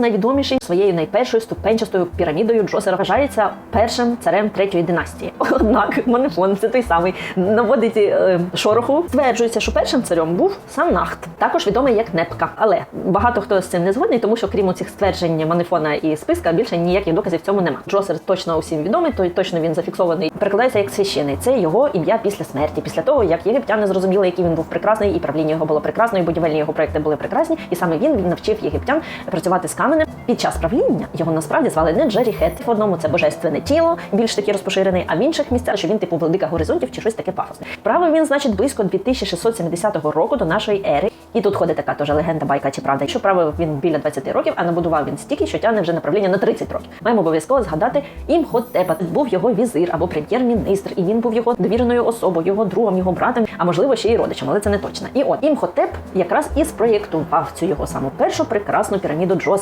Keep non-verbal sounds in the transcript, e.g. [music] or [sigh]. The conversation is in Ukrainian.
Найвідоміший своєю найпершою ступенчастою пірамідою Джосер вважається першим царем третьої династії. [laughs] Однак Манефон, це той самий, наводить е, шороху. Стверджується, що першим царем був сам Нахт, також відомий як Непка. Але багато хто з цим не згодний, тому що крім цих стверджень Манефона і списка більше ніяких доказів в цьому нема. Джосер точно усім відомий, то точно він зафіксований. Перекладається як священий. Це його ім'я після смерті, після того як єгиптяни зрозуміли, який він був прекрасний, і правління його було прекрасно, і будівельні його проекти були прекрасні. І саме він, він навчив єгиптян працювати з каменем. Під час правління його насправді звали не Джері Хет. В одному це божественне тіло, більш таки розпоширений, а в інших місцях, що він типу владика горизонтів чи щось таке пафосне. Правив він, значить, близько 2670 року до нашої ери. І тут ходить така теж легенда, байка чи правда. Що правив він біля 20 років, а набудував він стільки, що тягне вже направління на 30 років. Маємо обов'язково згадати Імхотепа. Був його візир або прем'єр-міністр, і він був його довіреною особою, його другом, його братом, а можливо ще й родичем, але це не точно. І от Імхотеп якраз і спроєктував цю його саму першу прекрасну піраміду Джосера,